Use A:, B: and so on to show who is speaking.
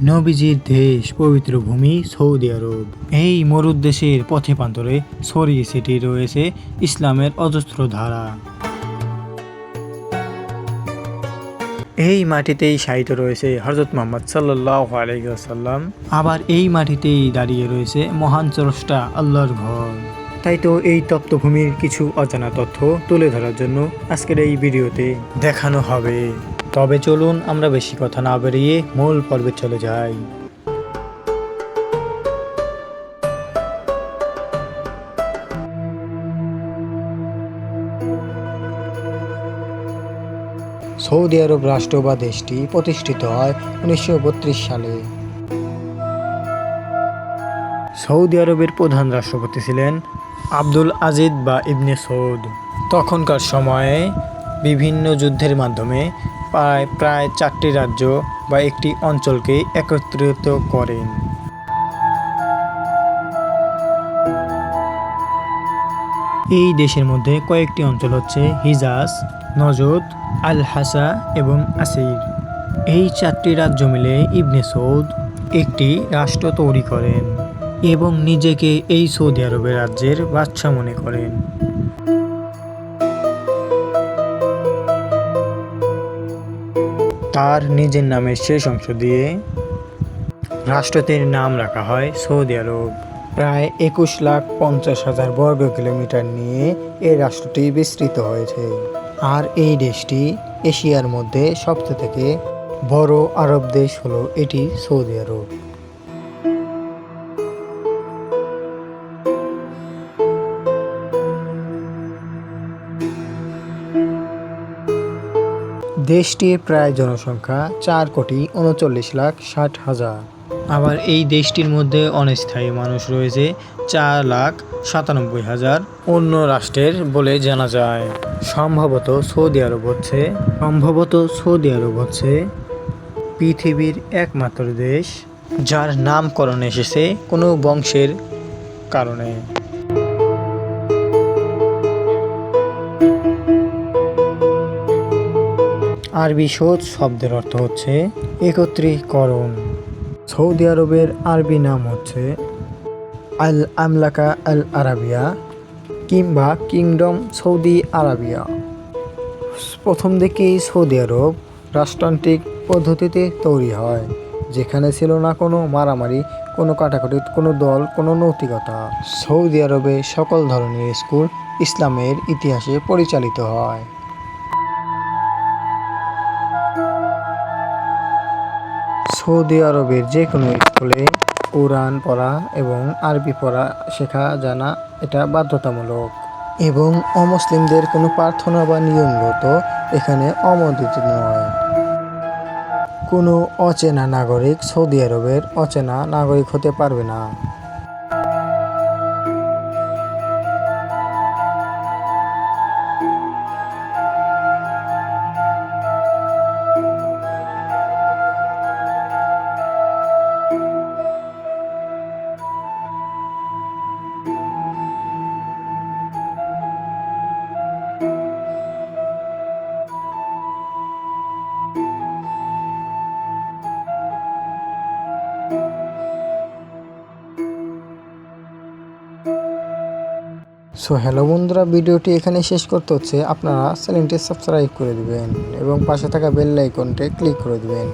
A: নবীজির দেশ পবিত্র ভূমি সৌদি আরব। এই মরুদ্দেশের পথে প্রান্তরে ছড়িয়ে ছিটিয়ে রয়েছে ইসলামের অজস্র ধারা। এই মাটিতেই সাহিত্য রয়েছে হজরত মোহাম্মদ সাল্লাহ আবার এই মাটিতেই দাঁড়িয়ে রয়েছে মহান চরষ্টা আল্লাহর ঘর। তাই তো এই তপ্তভূমির কিছু অজানা তথ্য তুলে ধরার জন্য আজকের এই ভিডিওতে দেখানো হবে। তবে চলুন আমরা বেশি কথা না বেরিয়ে মূল পর্বে চলে যাই। সৌদি আরব রাষ্ট্র বা দেশটি প্রতিষ্ঠিত হয় উনিশশো বত্রিশ সালে। সৌদি আরবের প্রধান রাষ্ট্রপতি ছিলেন আব্দুল আজিদ বা ইবনে সৌদ। তখনকার সময়ে বিভিন্ন যুদ্ধের মাধ্যমে প্রায় প্রায় চারটি রাজ্য বা একটি অঞ্চলকে একত্রিত করেন। এই দেশের মধ্যে কয়েকটি অঞ্চল হচ্ছে হিজাজ, নজদ আল হাসা এবং আসির। এই চারটি রাজ্য মিলে ইবনে সৌদ একটি রাষ্ট্র তৈরি করেন এবং নিজেকে এই সৌদি আরবের রাজ্যের বাদশা মনে করেন। তার নিজের নামের শেষ অংশ দিয়ে রাষ্ট্রটির নাম রাখা হয় সৌদি আরব। প্রায় একুশ লাখ পঞ্চাশ হাজার বর্গ কিলোমিটার নিয়ে এই রাষ্ট্রটি বিস্তৃত হয়েছে। আর এই দেশটি এশিয়ার মধ্যে সবচেয়ে থেকে বড় আরব দেশ হলো এটি সৌদি আরব। দেশটির প্রায় জনসংখ্যা চার কোটি উনচল্লিশ লাখ ষাট হাজার। আবার এই দেশটির মধ্যে অস্থায়ী মানুষ রয়েছে চার লাখ সাতানব্বই হাজার। অন্য রাষ্ট্রের বলে জানা যায়, সম্ভবত সৌদি আরব হচ্ছে, সম্ভবত সৌদি আরব হচ্ছে পৃথিবীর একমাত্র দেশ যার নামকরণ এসেছে কোনো বংশের কারণে। আরবি সোচ শব্দের অর্থ হচ্ছে একত্রীকরণ। সৌদি আরবের আরবি নাম হচ্ছে আল আমলাকা আল আরাবিয়া কিংবা কিংডম সৌদি আরাবিয়া। প্রথম দিকেই সৌদি আরব রাষ্ট্রতান্ত্রিক পদ্ধতিতে তৈরি হয়, যেখানে ছিল না কোনো মারামারি, কোনো কাটাকাটি, কোনো দল, কোনো নৈতিকতা। সৌদি আরবে সকল ধরনের স্কুল ইসলামের ইতিহাসে পরিচালিত হয়। সৌদি আরবের যে কোনো স্কুলে কোরআন পড়া এবং আরবি পড়া শেখা জানা এটা বাধ্যতামূলক। এবং অমুসলিমদের কোনো প্রার্থনা বা নিয়মগত এখানে অমোদিত নয়। কোনো অচেনা নাগরিক সৌদি আরবের অচেনা নাগরিক হতে পারবে না। সো হ্যালো বন্ধুরা, ভিডিওটি এখানে শেষ করতে হচ্ছে। আপনারা চ্যানেলটি সাবস্ক্রাইব করে দিবেন এবং পাশে থাকা বেল আইকনটি ক্লিক করে দিবেন।